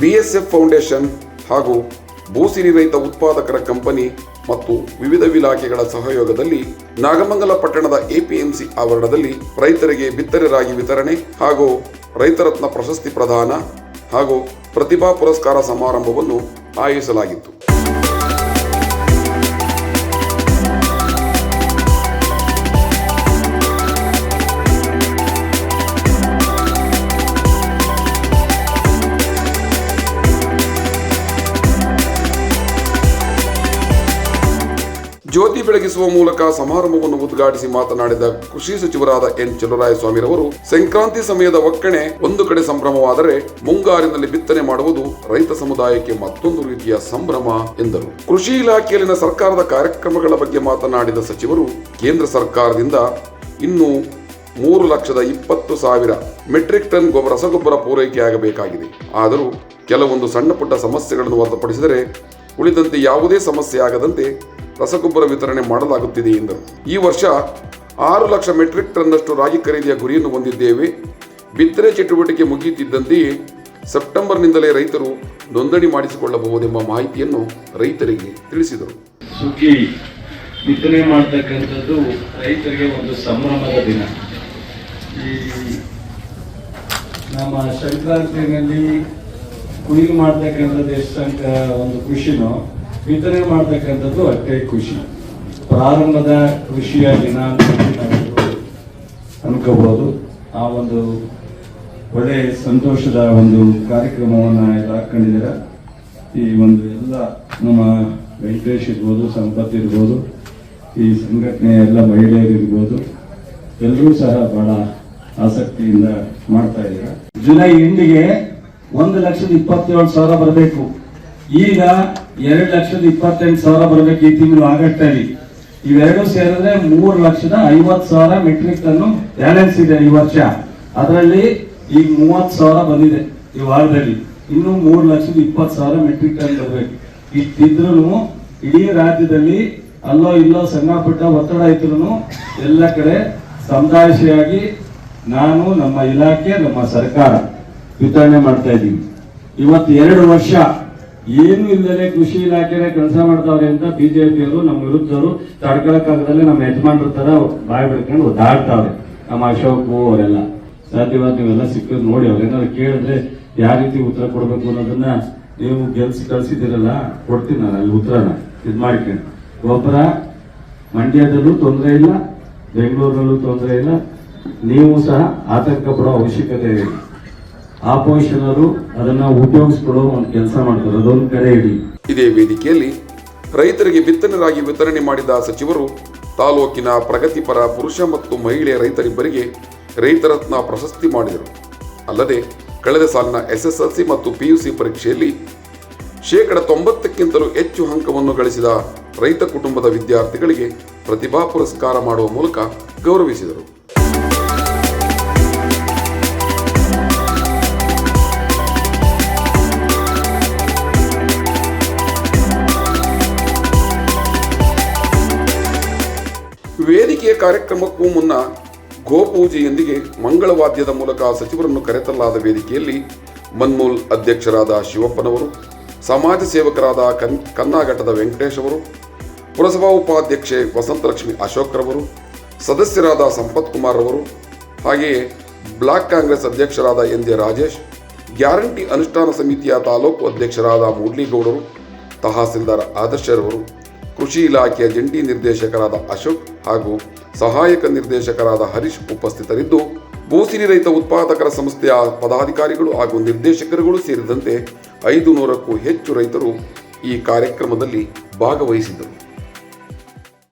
BSF foundation ಹಾಗೂ ಭೂಸಿರಿ ರೈತ ಉತ್ಪಾದಕರ ಕಂಪನಿ ಮತ್ತು ವಿವಿಧ ಇಲಾಖೆಗಳ ಸಹಯೋಗದಲ್ಲಿ ನಾಗಮಂಗಲ ಪಟ್ಟಣದ ಎಪಿಎಂಸಿ ಆವರಣದಲ್ಲಿ ರೈತರಿಗೆ ಬಿತ್ತನೆ ರಾಗಿ ವಿತರಣೆ ಹಾಗೂ ರೈತರತ್ನ ಪ್ರಶಸ್ತಿ ಪ್ರದಾನ ಹಾಗೂ ಪ್ರತಿಭಾ ಪುರಸ್ಕಾರ ಸಮಾರಂಭವನ್ನು ಆಯೋಜಿಸಲಾಗಿತ್ತು. ಜ್ಯೋತಿ ಬೆಳಗಿಸುವ ಮೂಲಕ ಸಮಾರಂಭವನ್ನು ಉದ್ಘಾಟಿಸಿ ಮಾತನಾಡಿದ ಕೃಷಿ ಸಚಿವರಾದ ಎನ್. ಚಲುರಾಯಸ್ವಾಮಿರವರು, ಸಂಕ್ರಾಂತಿ ಸಮಯದ ಒಕ್ಕಣೆ ಒಂದು ಕಡೆ ಸಂಭ್ರಮವಾದರೆ ಮುಂಗಾರಿನಲ್ಲಿ ಬಿತ್ತನೆ ಮಾಡುವುದು ರೈತ ಸಮುದಾಯಕ್ಕೆ ಮತ್ತೊಂದು ರೀತಿಯ ಸಂಭ್ರಮ ಎಂದರು. ಕೃಷಿ ಇಲಾಖೆಯಲ್ಲಿನ ಸರ್ಕಾರದ ಕಾರ್ಯಕ್ರಮಗಳ ಬಗ್ಗೆ ಮಾತನಾಡಿದ ಸಚಿವರು, ಕೇಂದ್ರ ಸರ್ಕಾರದಿಂದ ಇನ್ನು ಮೂರು ಲಕ್ಷದ ಇಪ್ಪತ್ತು ಸಾವಿರ ಮೆಟ್ರಿಕ್ ಟನ್ ಗೊಬ್ಬರ, ರಸಗೊಬ್ಬರ ಪೂರೈಕೆಯಾಗಬೇಕಾಗಿದೆ. ಆದರೂ ಕೆಲವೊಂದು ಸಣ್ಣ ಪುಟ್ಟ ಸಮಸ್ಯೆಗಳನ್ನು ಹೊರತುಪಡಿಸಿದರೆ ಉಳಿದಂತೆ ಯಾವುದೇ ಸಮಸ್ಯೆ ಆಗದಂತೆ ರಸಗೊಬ್ಬರ ವಿತರಣೆ ಮಾಡಲಾಗುತ್ತಿದೆ ಎಂದರು. ಈ ವರ್ಷ ಆರು ಲಕ್ಷ ಮೆಟ್ರಿಕ್ ಟನ್ನಷ್ಟು ರಾಗಿ ಖರೀದಿಯ ಗುರಿಯನ್ನು ಹೊಂದಿದ್ದೇವೆ. ಬಿತ್ತನೆ ಚಟುವಟಿಕೆ ಮುಗಿಯುತ್ತಿದ್ದಂತೆಯೇ ಸೆಪ್ಟೆಂಬರ್ನಿಂದಲೇ ರೈತರು ನೋಂದಣಿ ಮಾಡಿಸಿಕೊಳ್ಳಬಹುದೆಂಬ ಮಾಹಿತಿಯನ್ನು ರೈತರಿಗೆ ತಿಳಿಸಿದರು. ಸುಗ್ಗಿ, ಬಿತ್ತನೆ ಮಾಡತಕ್ಕಂಥದ್ದು ರೈತರಿಗೆ ಒಂದು ಸಂಭ್ರಮದ ದಿನ. ಈ ನಮ್ಮ ಸಂಕ್ರಾಂತಿನಲ್ಲಿ ಕುಯ್ಲು ಮಾಡ್ತಕ್ಕಂಥದ್ದು ಎಷ್ಟು ಒಂದು ಖುಷಿನೋ ಬಿತ್ತನೆ ಮಾಡ್ತಕ್ಕಂಥದ್ದು ಅಷ್ಟೇ ಖುಷಿ. ಪ್ರಾರಂಭದ ಕೃಷಿಯ ದಿನ ಅನ್ಕೋಬಹುದು. ಆ ಒಂದು ಒಳ್ಳೆ ಸಂತೋಷದ ಒಂದು ಕಾರ್ಯಕ್ರಮವನ್ನು ಎಲ್ಲ ಹಾಕೊಂಡಿದ್ದೀರ? ಈ ಒಂದು ಎಲ್ಲ ನಮ್ಮ ವೆಂಕಟೇಶ್ ಇರ್ಬೋದು ಸಂಪತ್ ಇರ್ಬೋದು, ಈ ಸಂಘಟನೆ ಎಲ್ಲ ಮಹಿಳೆಯರಿರ್ಬೋದು ಎಲ್ಲರೂ ಸಹ ಬಹಳ ಆಸಕ್ತಿಯಿಂದ ಮಾಡ್ತಾ ಇದ್ದೀರ? ಜುಲೈ ಎಂಡಿಗೆ ಒಂದು ಲಕ್ಷದ ಇಪ್ಪತ್ತೇಳು ಸಾವಿರ ಬರಬೇಕು. ಈಗ ಎರಡು ಲಕ್ಷದ ಇಪ್ಪತ್ತೆಂಟು ಸಾವಿರ ಬರಬೇಕು ಈ ತಿಂಗಳು ಆಗಸ್ಟ್ ಅಲ್ಲಿ ಇವೆರಡು ಸೇರಿದ್ರೆ ಮೂರು ಲಕ್ಷದ ಐವತ್ತು ಸಾವಿರ ಮೆಟ್ರಿಕ್ ಟನ್ ಬ್ಯಾಲೆನ್ಸ್ ಇದೆ ಈ ವರ್ಷ. ಅದರಲ್ಲಿ ಈಗ ಮೂವತ್ತು ಸಾವಿರ ಬಂದಿದೆ ಈ ವಾರದಲ್ಲಿ. ಇನ್ನು ಮೂರು ಲಕ್ಷದ ಇಪ್ಪತ್ತು ಸಾವಿರ ಮೆಟ್ರಿಕ್ ಟನ್ ಬರಬೇಕು. ಇಷ್ಟಿದ್ರು ಇಡೀ ರಾಜ್ಯದಲ್ಲಿ ಅಲ್ಲೋ ಇಲ್ಲೋ ಸಣ್ಣ ಪುಟ್ಟ ಒತ್ತಡ ಇದ್ರು ಎಲ್ಲ ಕಡೆ ಸಮುದಾಯಶಿಯಾಗಿ ನಾನು ನಮ್ಮ ಇಲಾಖೆ, ನಮ್ಮ ಸರ್ಕಾರ ವಿತರಣೆ ಮಾಡ್ತಾ ಇದ್ದೀವಿ. ಇವತ್ತು ಎರಡು ವರ್ಷ ಏನು ಇಲ್ಲದೆ ಕೃಷಿ ಇಲಾಖೆನೇ ಕೆಲಸ ಮಾಡ್ತಾವ್ರೆ ಅಂತ ಬಿಜೆಪಿಯವರು ನಮ್ಮ ವಿರುದ್ಧರು ತಡ್ಕೊಳಕ್ಕಾಗದಲ್ಲೇ ನಮ್ಮ ಯಜಮಾನ್ರ ತರ ಬಾಯಿ ಬಿಡ್ಕೊಂಡು ಒದ್ದಾಡ್ತಾವ್ರೆ. ನಮ್ಮ ಅಶೋಕು ಅವರೆಲ್ಲ. ಸಾಧ್ಯವಾದ ನೀವೆಲ್ಲ ಸಿಕ್ಕಿದ್ ನೋಡಿ ಅವ್ರೇನಾದ್ರು ಕೇಳಿದ್ರೆ ಯಾವ ರೀತಿ ಉತ್ತರ ಕೊಡಬೇಕು ಅನ್ನೋದನ್ನ ನೀವು ಗೆಲ್ಸಿ ಕಳ್ಸಿದಿರಲ್ಲ ಕೊಡ್ತೀನಿ ನಾನು ಅಲ್ಲಿ ಉತ್ತರನ. ಇದು ಮಾಡ್ಕೊಂಡು ಗೊಬ್ಬರ ಮಂಡ್ಯದಲ್ಲೂ ತೊಂದರೆ ಇಲ್ಲ, ಬೆಂಗಳೂರಿನಲ್ಲೂ ತೊಂದರೆ ಇಲ್ಲ. ನೀವು ಸಹ ಆತಂಕ ಪಡೋ ಅವಶ್ಯಕತೆ ಇಲ್ಲ ಆಪೋಸಿಷನ್ ಅದನ್ನ ಉಪಯೋಗಿಸ್ಕೊಳ್ಳೋ ಒಂದು ಕೆಲಸ ಮಾಡ್ತಾರೆ. ಅದೊಂದು ಕಡೆ ಇಡಿ. ಇದೇ ವೇದಿಕೆಯಲ್ಲಿ ರೈತರಿಗೆ ಬಿತ್ತನೆ ರಾಗಿ ವಿತರಣೆ ಮಾಡಿದ ಸಚಿವರು ತಾಲೂಕಿನ ಪ್ರಗತಿಪರ ಪುರುಷ ಮತ್ತು ಮಹಿಳೆ ರೈತರಿಬ್ಬರಿಗೆ ರೈತರತ್ನ ಪ್ರಶಸ್ತಿ ಮಾಡಿದರು. ಅಲ್ಲದೆ ಕಳೆದ ಸಾಲಿನ ಎಸ್ಎಸ್ಎಲ್ಸಿ ಮತ್ತು ಪಿಯುಸಿ ಪರೀಕ್ಷೆಯಲ್ಲಿ ಶೇಕಡ ತೊಂಬತ್ತಕ್ಕಿಂತಲೂ ಹೆಚ್ಚು ಅಂಕವನ್ನು ಗಳಿಸಿದ ರೈತ ಕುಟುಂಬದ ವಿದ್ಯಾರ್ಥಿಗಳಿಗೆ ಪ್ರತಿಭಾ ಪುರಸ್ಕಾರ ಮಾಡುವ ಮೂಲಕ ಗೌರವಿಸಿದರು. ವೇದಿಕೆಯ ಕಾರ್ಯಕ್ರಮಕ್ಕೂ ಮುನ್ನ ಗೋಪೂಜೆಯೊಂದಿಗೆ ಮಂಗಳವಾದ್ಯದ ಮೂಲಕ ಸಚಿವರನ್ನು ಕರೆತರಲಾದ ವೇದಿಕೆಯಲ್ಲಿ ಮನ್ಮೂಲ್ ಅಧ್ಯಕ್ಷರಾದ ಶಿವಪ್ಪನವರು, ಸಮಾಜ ಸೇವಕರಾದ ಕನ್ ಕನ್ನಾಘಟ್ಟದ ವೆಂಕಟೇಶ್ ಅವರು ಪುರಸಭಾ ಉಪಾಧ್ಯಕ್ಷೆ ವಸಂತಲಕ್ಷ್ಮಿ ಅಶೋಕ್ರವರು, ಸದಸ್ಯರಾದ ಸಂಪತ್ ಕುಮಾರ್ ಅವರು ಹಾಗೆಯೇ ಬ್ಲಾಕ್ ಕಾಂಗ್ರೆಸ್ ಅಧ್ಯಕ್ಷರಾದ ಎನ್ ಜೆ ರಾಜೇಶ್, ಗ್ಯಾರಂಟಿ ಅನುಷ್ಠಾನ ಸಮಿತಿಯ ತಾಲೂಕು ಅಧ್ಯಕ್ಷರಾದ ಮುರಳೀಗೌಡರು, ತಹಸೀಲ್ದಾರ್ ಆದರ್ಶರವರು, ಕೃಷಿ ಇಲಾಖೆಯ ಜಂಟಿ ನಿರ್ದೇಶಕರಾದ ಅಶೋಕ್ ಹಾಗೂ ಸಹಾಯಕ ನಿರ್ದೇಶಕರಾದ ಹರೀಶ್ ಉಪಸ್ಥಿತರಿದ್ದು ಭೂಸಿರಿ ರೈತ ಉತ್ಪಾದಕರ ಸಂಸ್ಥೆಯ ಪದಾಧಿಕಾರಿಗಳು ಹಾಗೂ ನಿರ್ದೇಶಕರುಗಳು ಸೇರಿದಂತೆ ಐದು ನೂರಕ್ಕೂ ಹೆಚ್ಚು ರೈತರು ಈ ಕಾರ್ಯಕ್ರಮದಲ್ಲಿ ಭಾಗವಹಿಸಿದ್ದರು.